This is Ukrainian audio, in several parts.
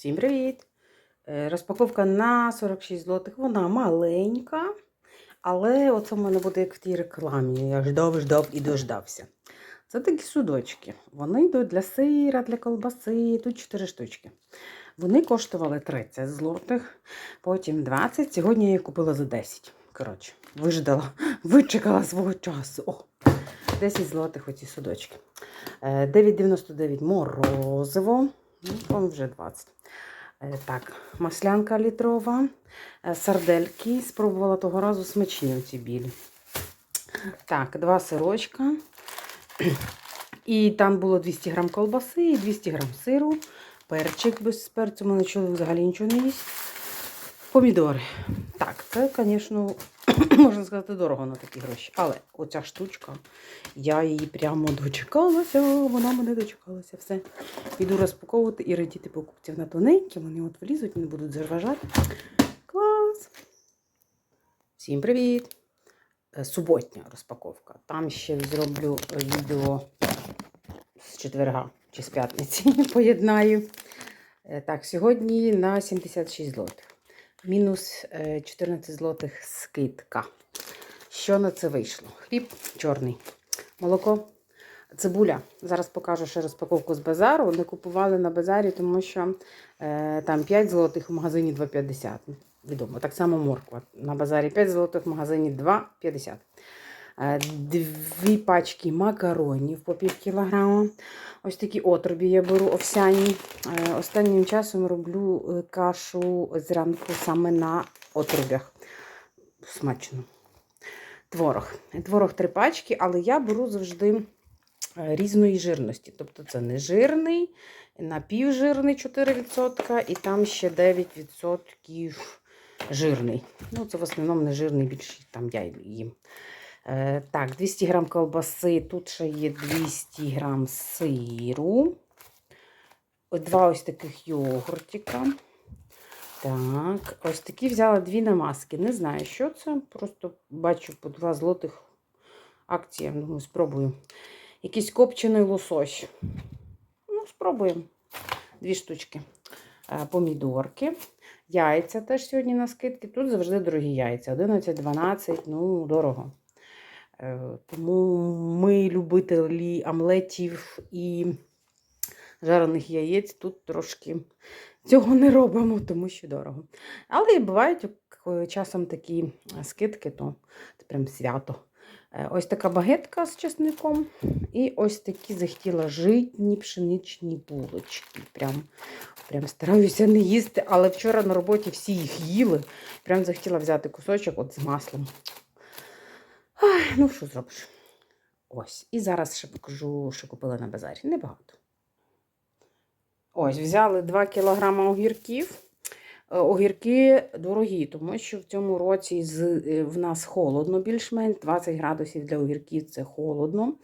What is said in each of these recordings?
Всім привіт! Е, Розпаковка на 46 злотих. Вона маленька, але оце в мене буде як в тій рекламі. Я ждав, ждав і дождався. Це такі судочки. Вони йдуть для сира, для колбаси. Тут 4 штучки. Вони коштували 30 злотих, потім 20. Сьогодні я їх купила за 10. Коротше, виждала, вичекала свого часу. О, 10 злотих оці судочки. Е, 9,99 морозиво. Ну, вже 20. Е, Так, маслянка літрова, е, сардельки. Спробувала того разу смачні оці білі. Так, два сирочка. І там було 200 грам колбаси і 200 грам сиру. Перчик без перцю, мене чоловік взагалі нічого не їсть. Помідори. Так, це, звісно, можна сказати, дорого на такі гроші. Але оця штучка, я її прямо дочекалася, вона мене дочекалася. Все. Іду розпаковувати і радіти покупців на тоненькі, вони от влізуть, не будуть заважати. Клас! Всім привіт! Е, Суботня розпаковка. Там ще зроблю е, відео з четверга чи з п'ятниці поєднаю. Е, Так, сьогодні на 76 злотих. Мінус е, 14 злотих скидка. Що на це вийшло? Хліб чорний, молоко, цибуля. Зараз покажу ще розпаковку з базару. Не купували на базарі, тому що е, там 5 злотих в магазині 2,50. Відомо. Так само морква. На базарі 5 злотих, в магазині 2,50. Е, Дві пачки макаронів по пів кілограма. Ось такі отрубі я беру овсяні. Е, Останнім часом роблю е, кашу зранку саме на отрубях. Смачно. Творог. Творог три пачки, але я беру завжди різної жирності. Тобто це не жирний, напівжирний 4%, і там ще 9% жирний. Ну, це в основному не жирний, більше там я їм. Е, так, 200 грам колбаси, тут ще є 200 грам сиру. Два ось таких йогуртика. Так, ось такі взяла дві намазки. Не знаю, що це. Просто бачу по 2 злотих акція. Думаю, спробую. Якийсь копчений лосось. Ну, спробуємо. Дві штучки. Е, Помідорки. Яйця теж сьогодні на скидки. Тут завжди дорогі яйця. 11-12, ну, дорого. Е, Тому ми, любителі омлетів і жарених яєць, тут трошки цього не робимо, тому що дорого. Але і бувають часом такі скидки, то це прям свято. Е, Ось така багетка з чесником. І ось такі захотіла житні пшеничні булочки. Прям, прям стараюся не їсти, але вчора на роботі всі їх їли. Прям захотіла взяти кусочок от з маслом. Ай, ну, що зробиш? Ось. І зараз ще покажу, що купила на базарі. Небагато. Ось, взяли 2 кг огірків. Е, Огірки дорогі, тому що в цьому році е, в нас холодно більш-менш. 20 градусів для огірків це холодно.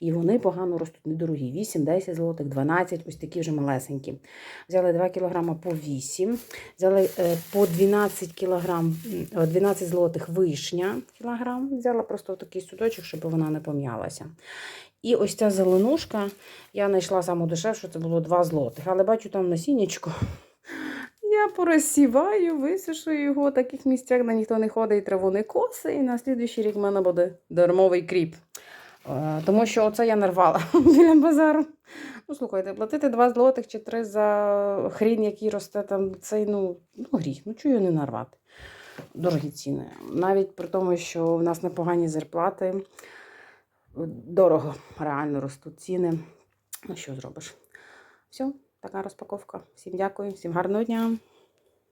І вони погано ростуть недорогі. 8-10 злотих, 12, ось такі вже малесенькі. Взяли 2 кг по 8, взяли е, по 12 кг, е, 12 злотих вишня кілограм. Взяла просто такий судочок, щоб вона не пом'ялася. І ось ця зеленушка, я знайшла саму дешевшу, це було 2 злотих. Але бачу там насіннячко. Я порозсіваю, висушую його в таких місцях, де ніхто не ходить, і траву не коси. І на слідуючий рік в мене буде дармовий кріп. Е, Тому що оце я нарвала біля базару. Ну, слухайте, платити 2 злотих чи 3 за хрін, який росте там, цей, ну, ну гріх. Ну, чую не нарвати. Дорогі ціни. Навіть при тому, що в нас непогані зарплати, дорого реально ростуть ціни. Ну, що зробиш? Все, така розпаковка. Всім дякую, всім гарного дня.